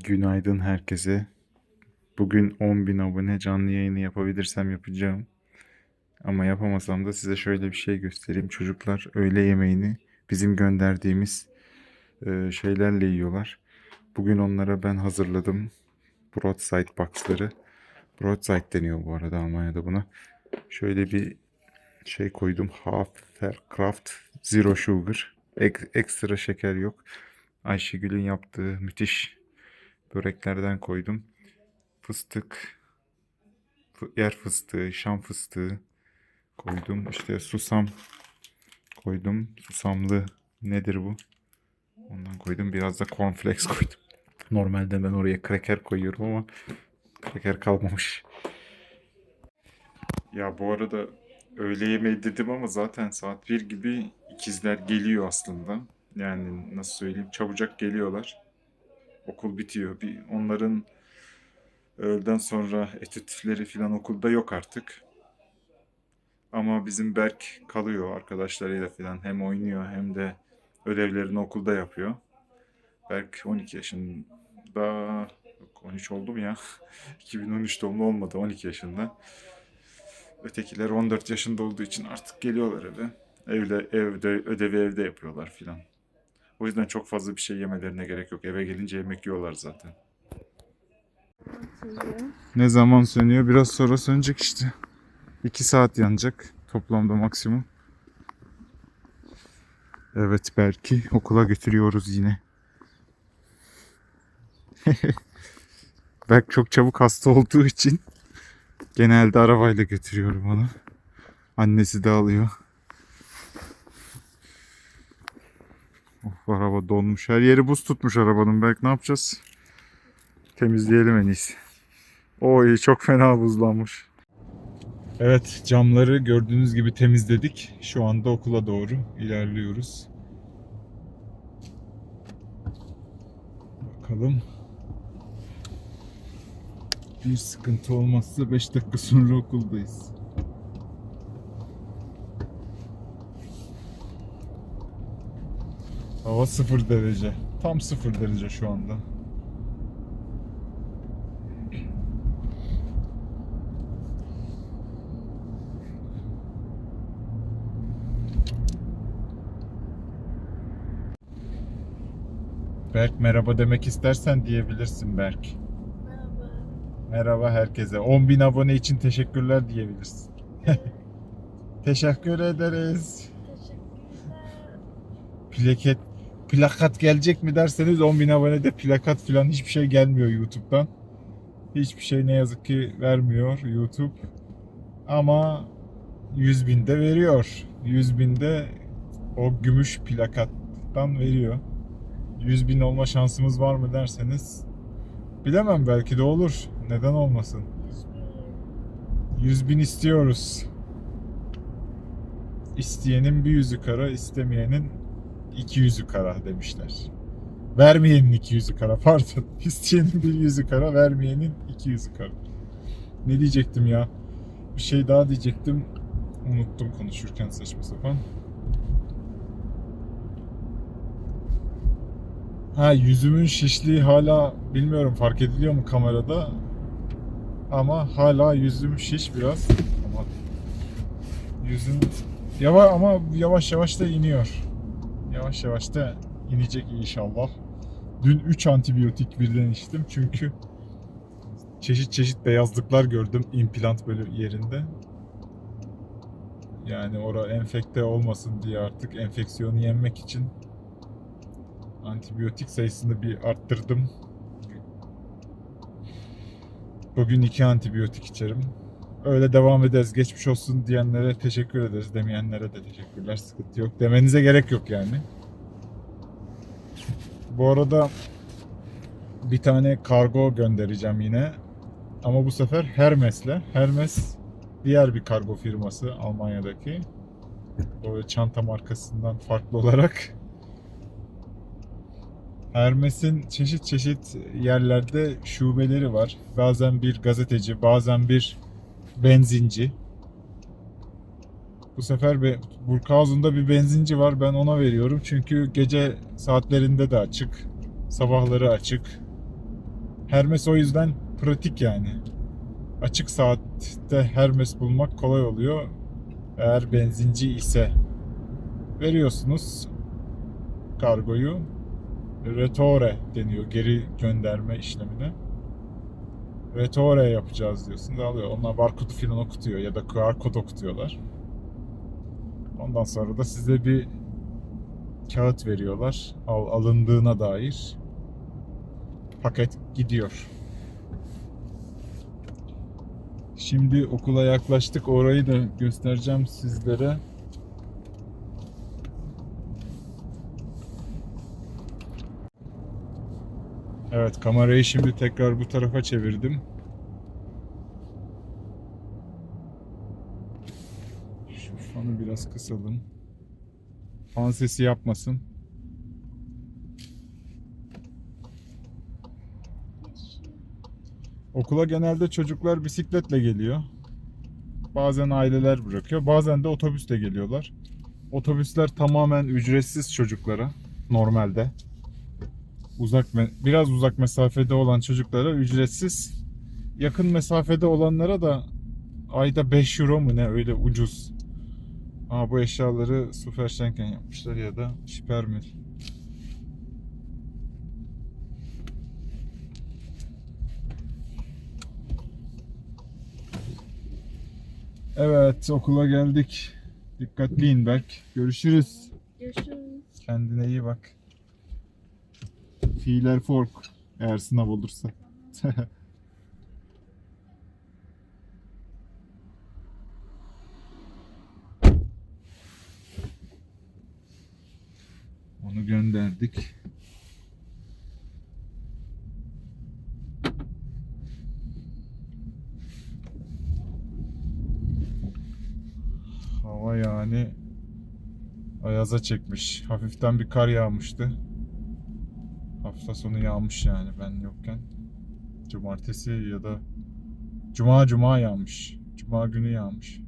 Günaydın herkese. Bugün 10.000 abone canlı yayını yapabilirsem yapacağım. Ama yapamasam da size şöyle bir şey göstereyim. Çocuklar öğle yemeğini bizim gönderdiğimiz e, şeylerle yiyorlar. Bugün onlara ben hazırladım. Broadside box'ları. Broadside deniyor bu arada Almanya'da buna. Şöyle bir şey koydum. Haferkraft Zero Sugar. Ek- ekstra şeker yok. Ayşegül'ün yaptığı müthiş böreklerden koydum. Fıstık, fı- yer fıstığı, şam fıstığı koydum. İşte susam koydum. Susamlı nedir bu? Ondan koydum. Biraz da cornflakes koydum. Normalde ben oraya kraker koyuyorum ama kraker kalmamış. Ya bu arada öğle yemeği dedim ama zaten saat 1 gibi ikizler geliyor aslında. Yani nasıl söyleyeyim çabucak geliyorlar. Okul bitiyor. Bir onların öğleden sonra etütleri falan okulda yok artık. Ama bizim Berk kalıyor arkadaşlarıyla falan. Hem oynuyor hem de ödevlerini okulda yapıyor. Berk 12 yaşında. Yok, 13 oldu mu ya? 2013 doğumlu olmadı 12 yaşında. Ötekiler 14 yaşında olduğu için artık geliyorlar eve. Evde, evde ödevi evde yapıyorlar filan. O yüzden çok fazla bir şey yemelerine gerek yok. Eve gelince yemek yiyorlar zaten. Ne zaman sönüyor? Biraz sonra sönecek işte. 2 saat yanacak toplamda maksimum. Evet belki okula götürüyoruz yine. Berk çok çabuk hasta olduğu için genelde arabayla götürüyorum onu. Annesi de alıyor. Araba donmuş. Her yeri buz tutmuş arabanın. Berk ne yapacağız? Temizleyelim en iyisi. Oy çok fena buzlanmış. Evet camları gördüğünüz gibi temizledik. Şu anda okula doğru ilerliyoruz. Bakalım. Bir sıkıntı olmazsa 5 dakika sonra okuldayız. Hava 0 derece. Tam 0 derece şu anda. Berk merhaba demek istersen diyebilirsin Berk. Merhaba. Merhaba herkese. 10.000 abone için teşekkürler diyebilirsin. Teşekkür ederiz. Teşekkürler. Plaket, plakat gelecek mi derseniz 10.000 abonede plakat falan hiçbir şey gelmiyor YouTube'dan. Hiçbir şey ne yazık ki vermiyor YouTube. Ama 100 binde veriyor. 100 binde o gümüş plakattan veriyor. 100 bin olma şansımız var mı derseniz bilemem belki de olur. Neden olmasın? Hiçbir 100 bin istiyoruz. İsteyenin bir yüzü kara, istemeyenin iki yüzü kara demişler. Vermeyenin iki yüzü kara, pardon. İsteyenin bir yüzü kara, vermeyenin iki yüzü kara. Ne diyecektim ya? Bir şey daha diyecektim. Unuttum konuşurken saçma sapan. Ha yüzümün şişliği hala bilmiyorum fark ediliyor mu kamerada ama hala yüzüm şiş biraz. Ama yüzüm yavaş ama yavaş yavaş da iniyor. Yavaş yavaş da inecek inşallah. Dün 3 antibiyotik birden içtim çünkü çeşit çeşit beyazlıklar gördüm implant böyle yerinde. Yani ora enfekte olmasın diye artık enfeksiyonu yenmek için antibiyotik sayısını bir arttırdım. Bugün iki antibiyotik içerim. Öyle devam ederiz. Geçmiş olsun diyenlere teşekkür ederiz. Demeyenlere de teşekkürler. Sıkıntı yok. Demenize gerek yok yani. Bu arada bir tane kargo göndereceğim yine. Ama bu sefer Hermes'le. Hermes diğer bir kargo firması Almanya'daki. Böyle çanta markasından farklı olarak. Hermes'in çeşit çeşit yerlerde şubeleri var. Bazen bir gazeteci, bazen bir benzinci. Bu sefer be, Burghausen'da bir benzinci var. Ben ona veriyorum. Çünkü gece saatlerinde de açık. Sabahları açık. Hermes o yüzden pratik yani. Açık saatte Hermes bulmak kolay oluyor. Eğer benzinci ise veriyorsunuz kargoyu. Retore deniyor geri gönderme işlemine. Retore yapacağız diyorsunuz alıyor. Onlar barkodu falan okutuyor ya da QR kod okutuyorlar. Ondan sonra da size bir kağıt veriyorlar. Al, alındığına dair. Paket gidiyor. Şimdi okula yaklaştık. Orayı da göstereceğim sizlere. Evet, kamerayı şimdi tekrar bu tarafa çevirdim. Şu fanı biraz kısalım. Fan sesi yapmasın. Okula genelde çocuklar bisikletle geliyor. Bazen aileler bırakıyor. Bazen de otobüsle geliyorlar. Otobüsler tamamen ücretsiz çocuklara normalde. Uzak biraz uzak mesafede olan çocuklara ücretsiz. Yakın mesafede olanlara da ayda 5 euro mu ne öyle ucuz. Aa, bu eşyaları Superschenken yapmışlar ya da Spermil. Evet okula geldik. Dikkatli in Berk. Görüşürüz. Görüşürüz. Kendine iyi bak. Fiiler fork eğer sınav olursa. Onu gönderdik. Hava yani ayaza çekmiş. Hafiften bir kar yağmıştı. Hafta sonu yağmış yani ben yokken. Cumartesi ya da Cuma Cuma yağmış. Cuma günü yağmış.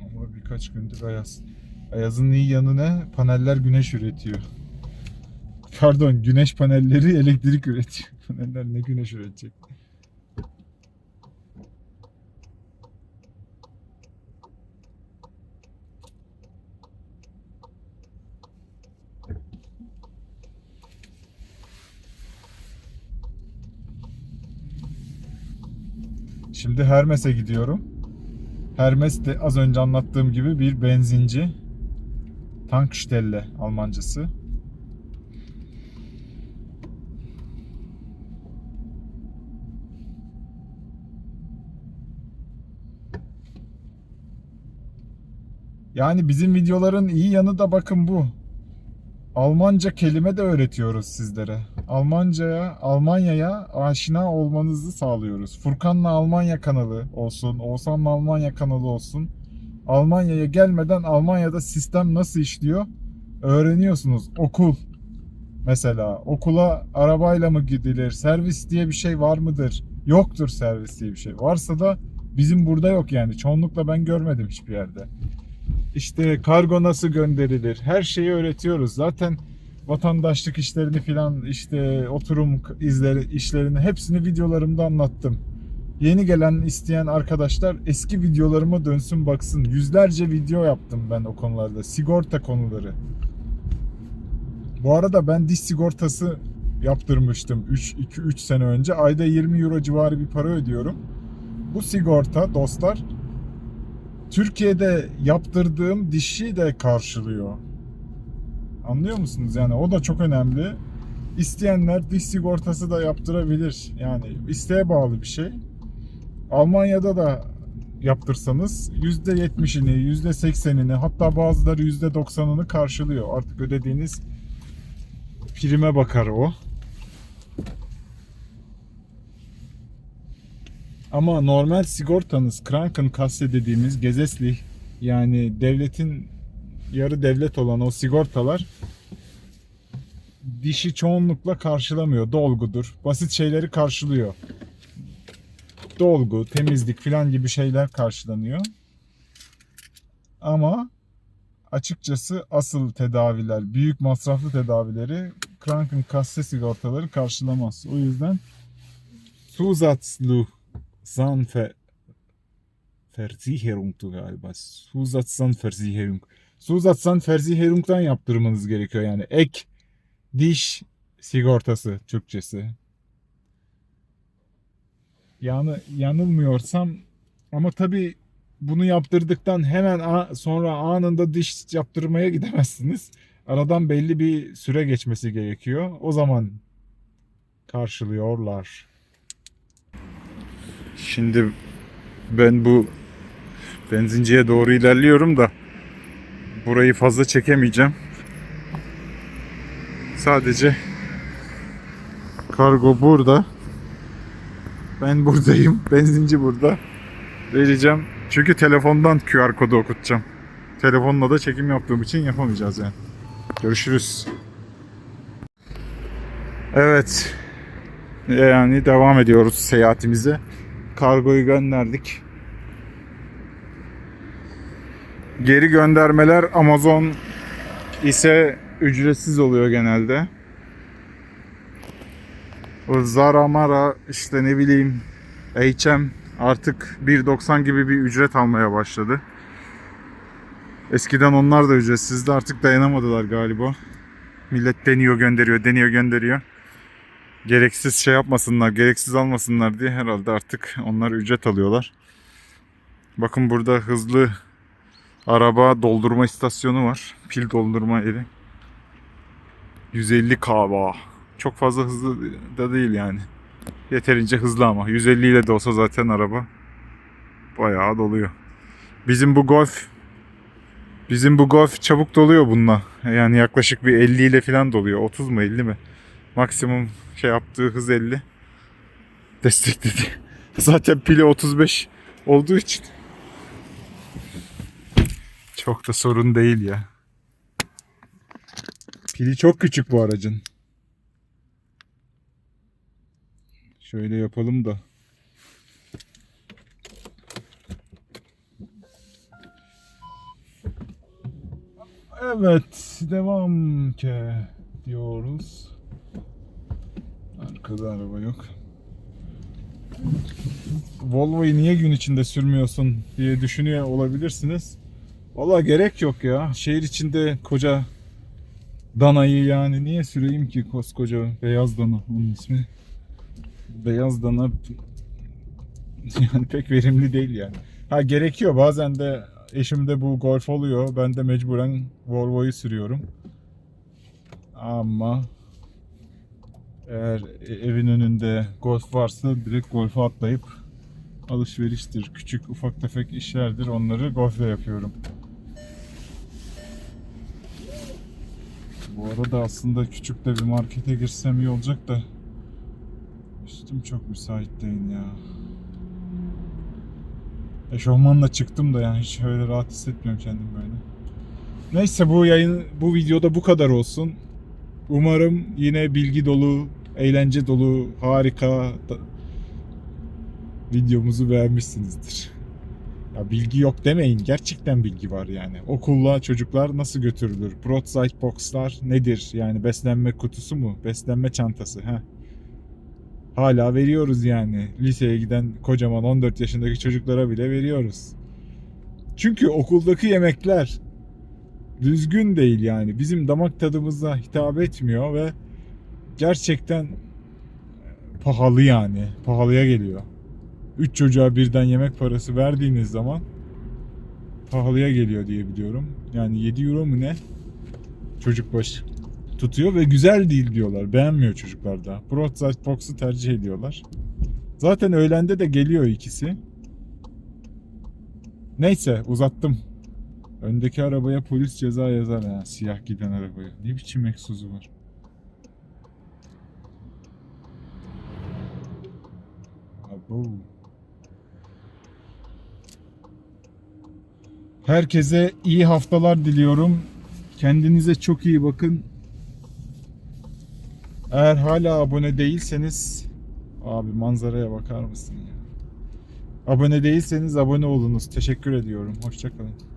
Ama birkaç gündür ayaz. Ayazın iyi yanı ne? Paneller güneş üretiyor. Pardon, güneş panelleri elektrik üretiyor. Paneller ne güneş üretecek? Şimdi Hermes'e gidiyorum. Hermes de az önce anlattığım gibi bir benzinci. Tankstelle Almancası. Yani bizim videoların iyi yanı da bakın bu. Almanca kelime de öğretiyoruz sizlere. Almancaya, Almanya'ya aşina olmanızı sağlıyoruz. Furkan'la Almanya kanalı olsun, Oğuzhan'la Almanya kanalı olsun. Almanya'ya gelmeden Almanya'da sistem nasıl işliyor öğreniyorsunuz. Okul mesela okula arabayla mı gidilir? Servis diye bir şey var mıdır? Yoktur servis diye bir şey. Varsa da bizim burada yok yani. Çoğunlukla ben görmedim hiçbir yerde. İşte kargo nasıl gönderilir? Her şeyi öğretiyoruz. Zaten vatandaşlık işlerini filan işte oturum izleri işlerini hepsini videolarımda anlattım. Yeni gelen isteyen arkadaşlar eski videolarıma dönsün baksın. Yüzlerce video yaptım ben o konularda. Sigorta konuları. Bu arada ben diş sigortası yaptırmıştım 3 2 3 sene önce. Ayda 20 euro civarı bir para ödüyorum. Bu sigorta dostlar Türkiye'de yaptırdığım dişi de karşılıyor. Anlıyor musunuz? Yani o da çok önemli. İsteyenler diş sigortası da yaptırabilir. Yani isteğe bağlı bir şey. Almanya'da da yaptırsanız %70'ini, %80'ini hatta bazıları %90'ını karşılıyor. Artık ödediğiniz prime bakar o. Ama normal sigortanız Krankenkasse dediğimiz Gesetzlich yani devletin yarı devlet olan o sigortalar dişi çoğunlukla karşılamıyor. Dolgudur. Basit şeyleri karşılıyor. Dolgu, temizlik filan gibi şeyler karşılanıyor. Ama açıkçası asıl tedaviler, büyük masraflı tedavileri Krankenkasse sigortaları karşılamaz. O yüzden Zusatzlu Zahnver Versicherung'tu galiba. Zusatzzahnversicherung. Zusatzzahnversicherung'dan yaptırmanız gerekiyor yani. Ek diş sigortası Türkçesi. Yani yanılmıyorsam ama tabii bunu yaptırdıktan hemen sonra anında diş yaptırmaya gidemezsiniz. Aradan belli bir süre geçmesi gerekiyor. O zaman karşılıyorlar. Şimdi ben bu benzinciye doğru ilerliyorum da burayı fazla çekemeyeceğim. Sadece kargo burada. Ben buradayım. Benzinci burada. Vereceğim. Çünkü telefondan QR kodu okutacağım. Telefonla da çekim yaptığım için yapamayacağız yani. Görüşürüz. Evet. Yani devam ediyoruz seyahatimize. Kargoyu gönderdik. Geri göndermeler Amazon ise ücretsiz oluyor genelde. Zara Mara işte ne bileyim H&M artık 1.90 gibi bir ücret almaya başladı. Eskiden onlar da ücretsizdi artık dayanamadılar galiba. Millet deniyor gönderiyor deniyor gönderiyor. Gereksiz şey yapmasınlar gereksiz almasınlar diye herhalde artık onlar ücret alıyorlar. Bakın burada hızlı araba doldurma istasyonu var. Pil doldurma yeri. 150 kW. Çok fazla hızlı da değil yani. Yeterince hızlı ama. 150 ile de olsa zaten araba bayağı doluyor. Bizim bu Golf bizim bu Golf çabuk doluyor bununla. Yani yaklaşık bir 50 ile falan doluyor. 30 mu 50 mi? Maksimum şey yaptığı hız 50. Destekledi. Zaten pili 35 olduğu için çok da sorun değil ya. Pili çok küçük bu aracın. Şöyle yapalım da. Evet, devam ki diyoruz. Arkada araba yok. Volvo'yu niye gün içinde sürmüyorsun diye düşünüyor olabilirsiniz. Valla gerek yok ya. Şehir içinde koca danayı yani niye süreyim ki koskoca beyaz dana onun ismi. Beyaz dana yani pek verimli değil yani. Ha gerekiyor bazen de eşimde bu Golf oluyor. Ben de mecburen Volvo'yu sürüyorum. Ama eğer evin önünde Golf varsa direkt Golf'e atlayıp alışveriştir, küçük ufak tefek işlerdir onları Golf'le yapıyorum. Bu arada aslında küçük de bir markete girsem iyi olacak da üstüm çok müsait değil ya. Eşofmanla çıktım da yani hiç öyle rahat hissetmiyorum kendimi böyle. Neyse bu yayın bu videoda bu kadar olsun. Umarım yine bilgi dolu, eğlence dolu, harika videomuzu beğenmişsinizdir. Ya bilgi yok demeyin. Gerçekten bilgi var yani. Okulla çocuklar nasıl götürülür? Broadside boxlar nedir? Yani beslenme kutusu mu? Beslenme çantası. ha? Hala veriyoruz yani. Liseye giden kocaman 14 yaşındaki çocuklara bile veriyoruz. Çünkü okuldaki yemekler düzgün değil yani. Bizim damak tadımıza hitap etmiyor ve gerçekten pahalı yani. Pahalıya geliyor. 3 çocuğa birden yemek parası verdiğiniz zaman pahalıya geliyor diye biliyorum. Yani 7 euro mu ne? Çocuk başı tutuyor ve güzel değil diyorlar. Beğenmiyor çocuklar da. Broadside Box'u tercih ediyorlar. Zaten öğlende de geliyor ikisi. Neyse uzattım. Öndeki arabaya polis ceza yazar ya siyah giden arabaya. Ne biçim egzozu var. Herkese iyi haftalar diliyorum. Kendinize çok iyi bakın. Eğer hala abone değilseniz abi manzaraya bakar mısın ya? Abone değilseniz abone olunuz. Teşekkür ediyorum. Hoşçakalın.